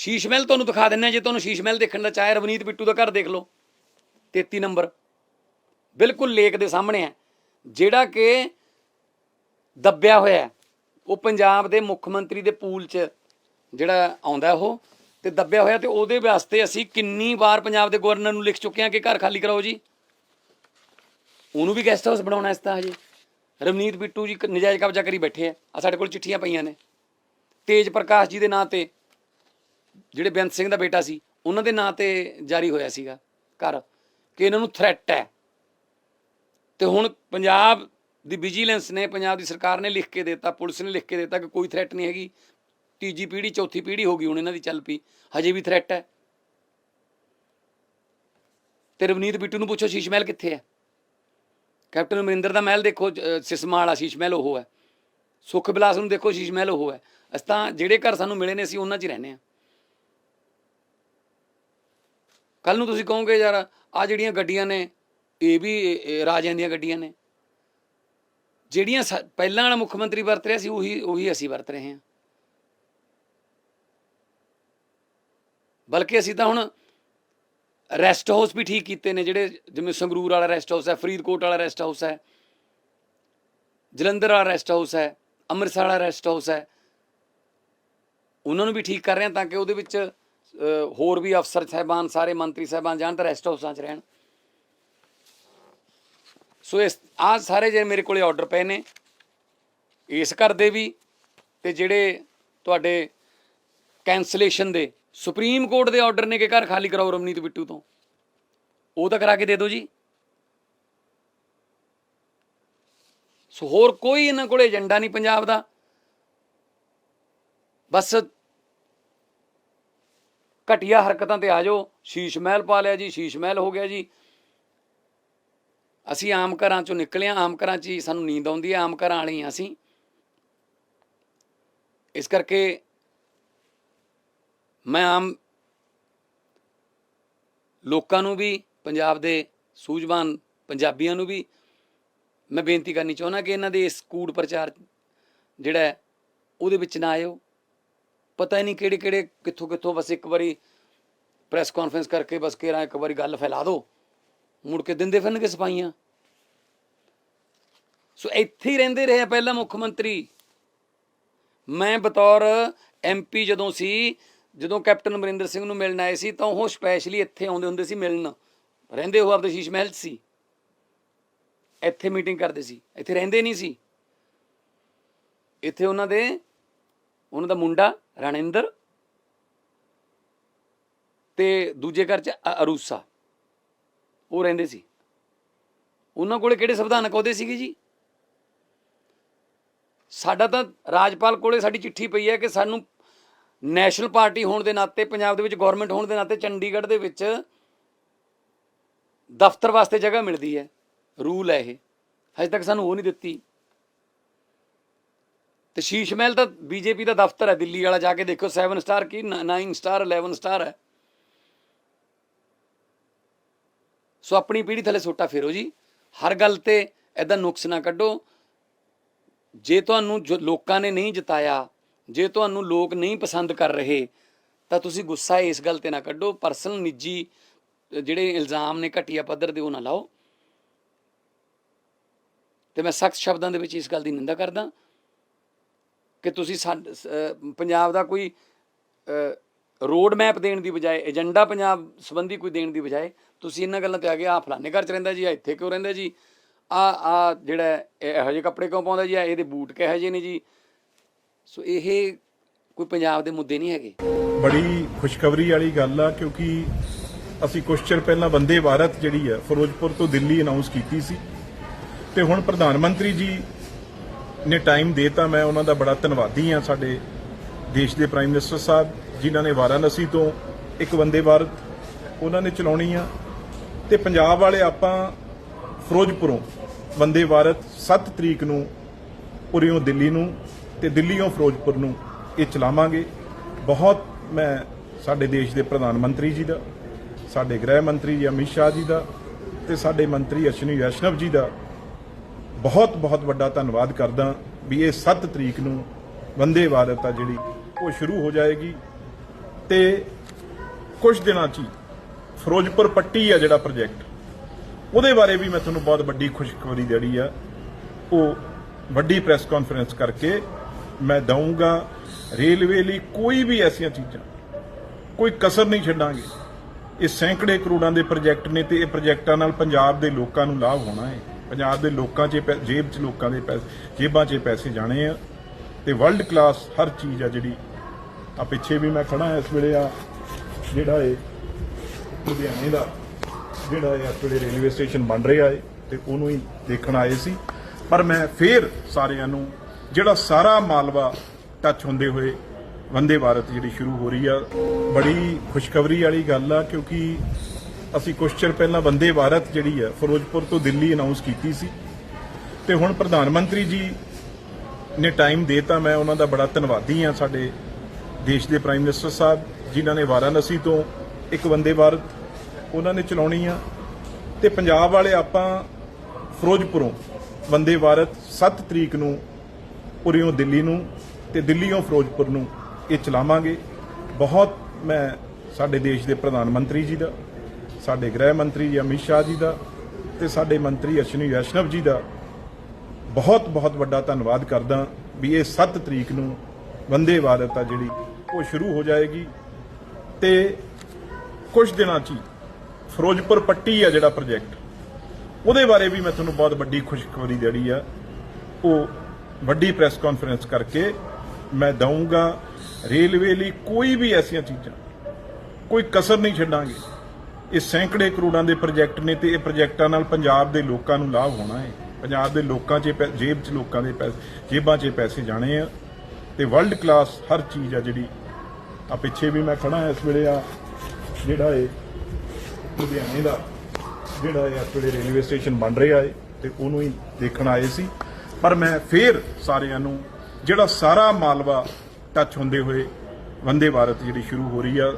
ਸ਼ੀਸ਼ ਮਹਿਲ ਤੁਹਾਨੂੰ ਦਿਖਾ ਦਿੰਨੇ ਆ ਜੇ ਤੁਹਾਨੂੰ ਸ਼ੀਸ਼ ਮਹਿਲ ਦੇਖਣ ਦਾ ਚਾਹੇ ਰਵਨੀਤ ਬਿੱਟੂ ਦਾ ਘਰ ਦੇਖ ਲਓ। 33 ਨੰਬਰ। ਬਿਲਕੁਲ ਲੇਕ ਦੇ ਸਾਹਮਣੇ ਹੈ। ਜਿਹੜਾ ਕਿ ਦੱਬਿਆ ਹੋਇਆ ਉਹ ਪੰਜਾਬ ਦੇ ਮੁੱਖ ਮੰਤਰੀ ਦੇ ਪੂਲ 'ਚ ਜਿਹੜਾ ਆਉਂਦਾ ਉਹ, ਤੇ ਦੱਬਿਆ ਹੋਇਆ, ਤੇ ਉਹਦੇ ਵਾਸਤੇ ਅਸੀਂ ਕਿੰਨੀ ਵਾਰ ਪੰਜਾਬ ਦੇ ਗਵਰਨਰ ਨੂੰ ਲਿਖ ਚੁੱਕੇ ਹਾਂ ਕਿ ਘਰ ਖਾਲੀ ਕਰਾਓ ਜੀ। ਉਹਨੂੰ ਵੀ ਗੈਸਟ ਹਾਊਸ ਬਣਾਉਣਾ ਇਸ ਤਾਂ ਹਜੇ। ਰਵਨੀਤ ਬਿੱਟੂ ਜੀ ਨਜਾਇਜ਼ ਕਬਜ਼ਾ ਕਰੀ ਬੈਠੇ ਆ ਆ ਸਾਡੇ ਕੋਲ ਚਿੱਠੀਆਂ ਪਈਆਂ ਨੇ। ਤੇਜ ਪ੍ਰਕਾਸ਼ ਜੀ ਦੇ ਨਾਂ ਤੇ ਜਿਹੜੇ ਬੇਅੰਤ ਸਿੰਘ ਦਾ ਬੇਟਾ ਸੀ, ਉਹਨਾਂ ਦੇ ਨਾਂ ਤੇ ਜਾਰੀ ਹੋਇਆ ਸੀਗਾ ਘਰ, ਕਿ ਇਹਨਾਂ ਨੂੰ ਥ੍ਰੈਟ ਹੈ। ਤੇ ਹੁਣ ਪੰਜਾਬ ਦੀ ਵਿਜੀਲੈਂਸ ਨੇ, ਪੰਜਾਬ ਦੀ ਸਰਕਾਰ ਨੇ ਲਿਖ ਕੇ ਦਿੱਤਾ, ਪੁਲਿਸ ਨੇ ਲਿਖ ਕੇ ਦਿੱਤਾ ਕਿ ਕੋਈ ਥ੍ਰੈਟ ਨਹੀਂ ਹੈਗੀ। ਤੀਜੀ ਪੀੜ੍ਹੀ, ਚੌਥੀ ਪੀੜ੍ਹੀ ਹੋ ਗਈ ਹੁਣ ਇਹਨਾਂ ਦੀ ਚੱਲ ਪਈ, ਹਜੇ ਵੀ ਥ੍ਰੈਟ ਹੈ। ਤੇ ਰਵਨੀਤ ਬਿੱਟੂ ਨੂੰ ਪੁੱਛੋ, ਸ਼ੀਸ਼ ਮਹਿਲ ਕਿੱਥੇ ਹੈ? ਕੈਪਟਨ ਅਮਰਿੰਦਰ ਦਾ ਮਹਿਲ ਦੇਖੋ, ਅਹ, ਸਿਸਮਾ ਵਾਲਾ ਸ਼ੀਸ਼ ਮਹਿਲ ਉਹ ਹੈ। ਸੁਖ ਬਿਲਾਸ ਨੂੰ ਦੇਖੋ, ਸ਼ੀਸ਼ ਮਹਿਲ ਉਹ ਹੈ। ਅਸੀਂ ਤਾਂ ਜਿਹੜੇ ਘਰ ਸਾਨੂੰ ਮਿਲੇ ਨੇ, ਅਸੀਂ ਉਹਨਾਂ 'ਚ ਹੀ ਰਹਿੰਦੇ ਆ ਕੱਲ ਨੂੰ ਤੁਸੀਂ ਕਹੋਗੇ ਯਾਰ ਆ ਜਿਹੜੀਆਂ ਗੱਡੀਆਂ ਨੇ, ਇਹ ਵੀ ਰਾਜਿਆਂ ਦੀਆਂ ਗੱਡੀਆਂ ਨੇ। ਜਿਹੜੀਆਂ ਸਾ- ਪਹਿਲਾਂ ਵਾਲਾ ਮੁੱਖ ਮੰਤਰੀ ਵਰਤ ਰਿਹਾ ਸੀ, ਉਹੀ ਉਹੀ ਅਸੀਂ ਵਰਤ ਰਹੇ ਹਾਂ। ਬਲਕਿ ਅਸੀਂ ਤਾਂ ਹੁਣ ਰੈਸਟ ਹਾਊਸ ਵੀ ਠੀਕ ਕੀਤੇ ਨੇ, ਜਿਹੜੇ ਜਿਵੇਂ ਸੰਗਰੂਰ ਵਾਲਾ ਰੈਸਟ ਹਾਊਸ ਹੈ, ਫਰੀਦਕੋਟ ਵਾਲਾ ਰੈਸਟ ਹਾਊਸ ਹੈ, ਜਲੰਧਰ ਵਾਲਾ ਰੈਸਟ ਹਾਊਸ ਹੈ, ਅੰਮ੍ਰਿਤਸਰ ਵਾਲਾ ਰੈਸਟ ਹਾਊਸ ਹੈ। ਉਹਨਾਂ ਨੂੰ ਵੀ ਠੀਕ ਕਰ ਰਹੇ ਹਾਂ ਤਾਂ ਕਿ ਉਹਦੇ ਵਿੱਚ ਹੋਰ ਵੀ ਅਫਸਰ ਸਾਹਿਬਾਨ, ਸਾਰੇ ਮੰਤਰੀ ਸਾਹਿਬਾਨ ਜਾਣ ਤਾਂ ਰੈਸਟ ਹਾਊਸਾਂ 'ਚ ਰਹਿਣ। ਸੋ ਇਸ ਆ ਸਾਰੇ ਜਿਹੜੇ ਮੇਰੇ ਕੋਲੇ ਆਰਡਰ ਪਏ ਨੇ, ਇਸ ਘਰ ਦੇ ਵੀ ਤੇ ਜਿਹੜੇ ਤੁਹਾਡੇ ਕੈਂਸਲੇਸ਼ਨ ਦੇ ਸੁਪਰੀਮ ਕੋਰਟ ਦੇ ਆਰਡਰ ਨੇ ਕਿ ਘਰ ਖਾਲੀ ਕਰਾਓ ਰਮਨੀਤ ਬਿੱਟੂ ਤੋਂ? ਉਹ ਤਾਂ ਕਰਾ ਕੇ ਦੇ ਦਿਓ ਜੀ। ਸੋ ਹੋਰ ਕੋਈ ਇਹਨਾਂ ਕੋਲੇ ਏਜੰਡਾ ਨਹੀਂ ਪੰਜਾਬ ਦਾ। ਬਸ ਘਟੀਆ ਹਰਕਤਾਂ ਤੇ ਆ ਜਾਓ। ਸ਼ੀਸ਼ ਮਹਿਲ ਪਾ ਲਿਆ ਜੀ, ਸ਼ੀਸ਼ ਮਹਿਲ ਹੋ ਗਿਆ ਜੀ। ਅਸੀਂ ਆਮ ਘਰਾਂ ਚੋਂ ਨਿਕਲਿਆ ਆਮ ਘਰਾਂ 'ਚ ਹੀ ਸਾਨੂੰ ਨੀਂਦ ਆਉਂਦੀ ਹੈ, ਆਮ ਘਰਾਂ ਵਾਲੀ ਹਾਂ ਅਸੀਂ। ਇਸ ਕਰਕੇ ਮੈਂ ਆਮ ਲੋਕਾਂ ਨੂੰ ਵੀ, ਪੰਜਾਬ ਦੇ ਸੂਝਵਾਨ ਪੰਜਾਬੀਆਂ ਨੂੰ ਵੀ ਮੈਂ ਬੇਨਤੀ ਕਰਨੀ ਚਾਹੁੰਦਾ ਕਿ ਇਹਨਾਂ ਦੇ ਇਸ ਕੂੜ ਪ੍ਰਚਾਰ ਜਿਹੜਾ ਉਹਦੇ ਵਿੱਚ ਨਾ ਆਇਓ। ਪਤਾ ਹੀ ਨਹੀਂ ਕਿਹੜੇ ਕਿਹੜੇ ਕਿੱਥੋਂ ਕਿੱਥੋਂ ਬਸ ਇੱਕ ਵਾਰੀ ਪ੍ਰੈਸ ਕਾਨਫਰੰਸ ਕਰਕੇ ਬਸ ਕਿਹੜਾ ਇੱਕ ਵਾਰੀ ਗੱਲ ਫੈਲਾ ਦਿਓ ਮੁੜ ਕੇ ਦਿੰਦੇ ਫਿਰਨਗੇ ਸਪਾਈਆਂ ਸੋ ਇੱਥੇ ਹੀ ਰਹਿੰਦੇ ਰਹੇ ਆ ਪਹਿਲਾਂ ਮੁੱਖ ਮੰਤਰੀ। ਮੈਂ ਬਤੌਰ ਐਮਪੀ ਜਦੋਂ ਸੀ, ਜਦੋਂ ਕੈਪਟਨ ਅਮਰਿੰਦਰ ਸਿੰਘ ਨੂੰ ਮਿਲਣ ਆਏ ਸੀ, ਤਾਂ ਉਹ ਸਪੈਸ਼ਲੀ ਇੱਥੇ ਆਉਂਦੇ ਹੁੰਦੇ ਸੀ ਮਿਲਣ। ਰਹਿੰਦੇ ਉਹ ਆਪਦੇ ਸ਼ੀਸ਼ ਮਹਿਲ 'ਚ ਸੀ। ਇੱਥੇ ਮੀਟਿੰਗ ਕਰਦੇ ਸੀ। ਇੱਥੇ ਰਹਿੰਦੇ ਨਹੀਂ ਸੀ। ਇੱਥੇ ਉਹਨਾਂ ਦੇ, ਉਹਨਾਂ ਦਾ ਮੁੰਡਾ ਰਣਿੰਦਰ ਤੇ ਦੂਜੇ ਘਰ 'ਚ ਅ- ਅਰੂਸਾ। ਉਹ ਰਹਿੰਦੇ ਸੀ। ਉਹਨਾਂ ਕੋਲੇ ਕਿਹੜੇ ਸੰਵਿਧਾਨਕ ਅਹੁਦੇ ਸੀਗੇ ਜੀ? ਸਾਡਾ ਤਾਂ ਰਾਜਪਾਲ ਕੋਲੇ ਸਾਡੀ ਚਿੱਠੀ ਪਈ ਹੈ ਕਿ ਸਾਨੂੰ ਨੈਸ਼ਨਲ ਪਾਰਟੀ ਹੋਣ ਦੇ ਨਾਤੇ, ਪੰਜਾਬ ਦੇ ਵਿੱਚ ਗਵਰਨਮੈਂਟ ਹੋਣ ਦੇ ਨਾਤੇ ਚੰਡੀਗੜ੍ਹ ਦੇ ਵਿੱਚ ਦਫ਼ਤਰ ਵਾਸਤੇ ਜਗ੍ਹਾ ਮਿਲਦੀ ਹੈ। ਰੂਲ ਹੈ ਇਹ। ਹਜੇ ਤੱਕ ਸਾਨੂੰ ਉਹ ਨਹੀਂ ਦਿੱਤੀ। ਤੇ ਸ਼ੀਸ਼ ਮਹਿਲ ਤਾਂ ਬੀਜੇਪੀ ਦਾ ਦਫ਼ਤਰ ਹੈ, ਦਿੱਲੀ ਵਾਲਾ ਜਾ ਕੇ ਦੇਖੋ 7 ਸਟਾਰ ਕੀ 9 ਸਟਾਰ 11 ਸਟਾਰ ਹੈ। ਸੋ ਆਪਣੀ ਪੀੜ੍ਹੀ ਥੱਲੇ ਸੋਟਾ ਫੇਰੋ ਜੀ। ਹਰ ਗੱਲ ਤੇ ਐਦਾਂ ਨੁਕਸ ਨਾ ਕੱਢੋ। ਜੇ ਤੁਹਾਨੂੰ ਜੋ ਲੋਕਾਂ ਨੇ ਨਹੀਂ ਜਿਤਾਇਆ, ਜੇ ਤੁਹਾਨੂੰ ਲੋਕ ਨਹੀਂ ਪਸੰਦ ਕਰ ਰਹੇ, ਤਾਂ ਤੁਸੀਂ ਗੁੱਸਾ ਇਸ ਗੱਲ ਤੇ ਨਾ ਕੱਢੋ। ਪਰਸਨਲ ਨਿੱਜੀ ਜਿਹੜੇ ਇਲਜ਼ਾਮ ਨੇ ਘਟੀਆ ਪੱਧਰ ਦੇ ਉਹ ਨਾ ਲਾਓ। ਤੇ ਮੈਂ ਸਖਤ ਸ਼ਬਦਾਂ ਦੇ ਵਿੱਚ ਇਸ ਗੱਲ ਦੀ ਨਿੰਦਾ ਕਰਦਾ। ਕਿ ਤੁਸੀਂ ਸਾਡ- ਸ- ਪੰਜਾਬ ਦਾ ਕੋਈ ਰੋਡ ਮੈਪ ਦੇਣ ਦੀ ਬਜਾਏ, ਏਜੰਡਾ ਪੰਜਾਬ ਸੰਬੰਧੀ ਕੋਈ ਦੇਣ ਦੀ ਬਜਾਏ, ਤੁਸੀਂ ਇਹਨਾਂ ਗੱਲਾਂ ਤੇ ਆ ਗਏ ਆ ਫਲਾਣੇ ਘਰ ਚ ਰਹਿੰਦਾ ਜੀ ਆ ਇੱਥੇ ਕਿਉਂ ਰਹਿੰਦਾ ਜੀ? ਆ ਆ ਜਿਹੜਾ ਇਹ ਇਹੋ ਜਿਹੇ ਕੱਪੜੇ ਕਿਉਂ ਪਾਉਂਦਾ ਜੀ? ਆ ਇਹਦੇ ਬੂਟ ਕਿਹੋ ਜਿਹੇ ਨੇ ਜੀ? ਸੋ ਇਹ ਕੋਈ ਪੰਜਾਬ ਦੇ ਮੁੱਦੇ ਨਹੀਂ ਹੈਗੇ। ਬੜੀ ਖੁਸ਼ਖਬਰੀ ਵਾਲੀ ਗੱਲ ਆ, ਕਿਉਂਕਿ ਅਸੀਂ ਕੁਝ ਚਿਰ ਪਹਿਲਾਂ ਵੰਦੇ ਭਾਰਤ ਜਿਹੜੀ ਆ, ਫਿਰੋਜ਼ਪੁਰ ਤੋਂ ਦਿੱਲੀ ਅਨਾਉਂਸ ਕੀਤੀ ਸੀ। ਤੇ ਹੁਣ ਪ੍ਰਧਾਨ ਮੰਤਰੀ ਜੀ ਨੇ ਟਾਈਮ ਦੇਤਾ, ਮੈਂ ਉਹਨਾਂ ਦਾ ਬੜਾ ਧੰਨਵਾਦੀ ਹਾਂ ਸਾਡੇ ਦੇਸ਼ ਦੇ ਪ੍ਰਾਈਮ ਮਿਨਿਸਟਰ ਸਾਹਿਬ, ਜਿਨ੍ਹਾਂ ਨੇ ਵਾਰਾਣਸੀ ਤੋਂ ਇੱਕ ਵੰਦੇ ਭਾਰਤ ਉਹਨਾਂ ਨੇ ਚਲਾਉਣੀ ਆ। ਤੇ ਪੰਜਾਬ ਵਾਲੇ ਆਪਾਂ ਫਿਰੋਜ਼ਪੁਰੋਂ ਵੰਦੇ ਭਾਰਤ 7 ਤਰੀਕ ਨੂੰ ਉਰਿਓਂ ਦਿੱਲੀ ਨੂੰ ਤੇ ਦਿੱਲੀੋਂ ਫਿਰੋਜ਼ਪੁਰ ਨੂੰ ਇਹ ਚਲਾਵਾਂਗੇ। ਬਹੁਤ ਮੈਂ ਸਾਡੇ ਦੇਸ਼ ਦੇ ਪ੍ਰਧਾਨ ਮੰਤਰੀ ਜੀ ਦਾ, ਸਾਡੇ ਗ੍ਰਹਿ ਮੰਤਰੀ ਜੀ ਅਮਿਤ ਸ਼ਾਹ ਜੀ ਦਾ ਤੇ ਸਾਡੇ ਮੰਤਰੀ ਅਸ਼ਵਨੀ ਵੈਸ਼ਨਵ ਜੀ ਦਾ ਬਹੁਤ ਬਹੁਤ ਵੱਡਾ ਧੰਨਵਾਦ ਕਰਦਾ ਵੀ ਇਹ 7 ਤਰੀਕ ਨੂੰ ਵੰਦੇ ਭਾਰਤ ਆ ਜਿਹੜੀ, ਉਹ ਸ਼ੁਰੂ ਹੋ ਜਾਏਗੀ। ਤੇ ਕੁਝ ਦਿਨਾਂ 'ਚ ਹੀ ਫਿਰੋਜ਼ਪੁਰ ਪੱਟੀ ਆ ਜਿਹੜਾ ਪ੍ਰੋਜੈਕਟ ਉਹਦੇ ਬਾਰੇ ਵੀ ਮੈਂ ਤੁਹਾਨੂੰ ਬਹੁਤ ਵੱਡੀ ਖੁਸ਼ਖਬਰੀ ਜਿਹੜੀ ਆ। ਉਹ ਵੱਡੀ ਪ੍ਰੈਸ ਕਾਨਫਰੰਸ ਕਰਕੇ ਮੈਂ ਦਊਂਗਾ, ਰੇਲਵੇ ਲਈ ਕੋਈ ਵੀ ਐਸੀਆਂ ਚੀਜ਼ਾਂ, ਕੋਈ ਕਸਰ ਨਹੀਂ ਛੱਡਾਂਗੇ। ਇਹ ਸੈਂਕੜੇ ਕਰੋੜਾਂ ਦੇ ਪ੍ਰੋਜੈਕਟ ਨੇ ਤੇ ਇਹ ਪ੍ਰੋਜੈਕਟਾਂ ਨਾਲ ਪੰਜਾਬ ਦੇ ਲੋਕਾਂ ਨੂੰ ਲਾਭ ਹੋਣਾ ਹੈ। ਪੰਜਾਬ ਦੇ ਲੋਕਾਂ 'ਚ ਪੈ- ਜੇਬ 'ਚ ਲੋਕਾਂ ਦੇ ਪੈਸੇ ਜੇਬਾਂ 'ਚ ਇਹ ਪੈਸੇ ਜਾਣੇ ਆ। ਤੇ ਵਰਲਡ ਕਲਾਸ ਹਰ ਚੀਜ਼ ਆ ਜਿਹੜੀ। ਆ ਪਿੱਛੇ ਵੀ ਮੈਂ ਖੜਾ ਇਸ ਵੇਲੇ ਆ, ਜਿਹੜਾ ਇਹ ਲੁਧਿਆਣੇ ਦਾ, ਜਿਹੜਾ ਇਹ ਇਸ ਵੇਲੇ ਰੇਲਵੇ ਸਟੇਸ਼ਨ ਬਣ ਰਿਹਾ ਏ, ਤੇ ਉਹਨੂੰ ਹੀ ਦੇਖਣ ਆਏ ਸੀ। ਪਰ ਮੈਂ ਫੇਰ ਸਾਰਿਆਂ ਨੂੰ, ਜਿਹੜਾ ਸਾਰਾ ਮਾਲਵਾ ਟੱਚ ਹੁੰਦੇ ਹੋਏ ਵੰਦੇ ਭਾਰਤ ਜਿਹੜੀ ਸ਼ੁਰੂ ਹੋ ਰਹੀ ਆ, ਬੜੀ ਖੁਸ਼ਖਬਰੀ ਵਾਲੀ ਗੱਲ ਆ, ਕਿਉਂਕਿ ਅਸੀਂ ਕੁਝ ਚਿਰ ਪਹਿਲਾਂ ਵੰਦੇ ਭਾਰਤ ਜਿਹੜੀ ਹੈ ਫਿਰੋਜ਼ਪੁਰ ਤੋਂ ਦਿੱਲੀ ਅਨਾਉਂਸ ਕੀਤੀ ਸੀ। ਤੇ ਹੁਣ ਪ੍ਰਧਾਨ ਮੰਤਰੀ ਜੀ ਨੇ ਟਾਈਮ ਦੇਤਾ, ਮੈਂ ਉਹਨਾਂ ਦਾ ਬੜਾ ਧੰਨਵਾਦੀ ਹਾਂ ਸਾਡੇ ਦੇਸ਼ ਦੇ ਪ੍ਰਾਈਮ ਮਿਨਿਸਟਰ ਸਾਹਿਬ, ਜਿਨ੍ਹਾਂ ਨੇ ਵਾਰਾਣਸੀ ਤੋਂ ਇੱਕ ਵੰਦੇ ਭਾਰਤ ਉਹਨਾਂ ਨੇ ਚਲਾਉਣੀ ਆ। ਤੇ ਪੰਜਾਬ ਵਾਲੇ ਆਪਾਂ ਫਿਰੋਜ਼ਪੁਰੋਂ ਵੰਦੇ ਭਾਰਤ 7 ਤਰੀਕ ਨੂੰ, ਉਰਿਓਂ ਦਿੱਲੀ ਨੂੰ ਤੇ ਦਿੱਲੀੋਂ ਫਿਰੋਜ਼ਪੁਰ ਨੂੰ ਇਹ ਚਲਾਵਾਂਗੇ। ਬਹੁਤ ਮੈਂ ਸਾਡੇ ਦੇਸ਼ ਦੇ ਪ੍ਰਧਾਨ ਮੰਤਰੀ ਜੀ ਦਾ ਸਾਡੇ ਗ੍ਰਹਿ ਮੰਤਰੀ ਜੀ ਅਮਿਤ ਸ਼ਾਹ ਜੀ ਦਾ ਤੇ ਸਾਡੇ ਮੰਤਰੀ ਅਸ਼ਵਨੀ ਵੈਸ਼ਨਵ ਜੀ ਦਾ ਬਹੁਤ ਬਹੁਤ ਵੱਡਾ ਧੰਨਵਾਦ ਕਰਦਾ ਵੀ ਇਹ 7 ਤਰੀਕ ਨੂੰ ਵੰਦੇ ਭਾਰਤ ਆ ਜਿਹੜੀ ਉਹ ਸ਼ੁਰੂ ਹੋ ਜਾਏਗੀ। ਤੇ ਕੁਝ ਦਿਨਾਂ 'ਚ ਹੀ ਫਿਰੋਜ਼ਪੁਰ ਪੱਟੀ ਆ ਜਿਹੜਾ ਪ੍ਰੋਜੈਕਟ ਉਹਦੇ ਬਾਰੇ ਵੀ ਮੈਂ ਤੁਹਾਨੂੰ ਬਹੁਤ ਵੱਡੀ ਖੁਸ਼ਖਬਰੀ ਜਿਹੜੀ ਆ। ਉਹ ਵੱਡੀ ਪ੍ਰੈਸ ਕਾਨਫਰੰਸ ਕਰਕੇ ਮੈਂ ਦਊਂਗਾ, ਰੇਲਵੇ ਲਈ ਕੋਈ ਵੀ ਐਸੀਆਂ ਚੀਜ਼ਾਂ, ਕੋਈ ਕਸਰ ਨਹੀਂ ਛੱਡਾਂਗੇ। ਇਹ ਸੈਂਕੜੇ ਕਰੋੜਾਂ ਦੇ ਪ੍ਰੋਜੈਕਟ ਨੇ ਤੇ ਇਹ ਪ੍ਰੋਜੈਕਟਾਂ ਨਾਲ ਪੰਜਾਬ ਦੇ ਲੋਕਾਂ ਨੂੰ ਲਾਭ ਹੋਣਾ ਹੈ। ਪੰਜਾਬ ਦੇ ਲੋਕਾਂ 'ਚ ਪੈ- ਜੇਬ 'ਚ ਲੋਕਾਂ ਦੇ ਪੈਸੇ ਜੇਬਾਂ 'ਚ ਪੈਸੇ ਜਾਣੇ ਆ ਤੇ ਵਰਲਡ ਕਲਾਸ ਹਰ ਚੀਜ਼ ਆ ਜਿਹੜੀ। ਆ ਪਿੱਛੇ ਵੀ ਮੈਂ ਖੜਾ ਇਸ ਵੇਲੇ ਆ, ਜਿਹੜਾ ਇਹ ਲੁਧਿਆਣੇ ਦਾ, ਜਿਹੜਾ ਇਹ ਇਸ ਵੇਲੇ ਰੇਲਵੇ ਸਟੇਸ਼ਨ ਬਣ ਰਿਹਾ ਏ ਤੇ ਉਹਨੂੰ ਹੀ ਦੇਖਣ ਆਏ ਸੀ। ਪਰ ਮੈਂ ਫੇਰ ਸਾਰਿਆਂ ਨੂੰ ਜਿਹੜਾ ਸਾਰਾ ਮਾਲਵਾ ਟੱਚ ਹੁੰਦੇ ਹੋਏ ਵੰਦੇ ਭਾਰਤ ਜਿਹੜੀ ਸ਼ੁਰੂ ਹੋ ਰਹੀ ਆ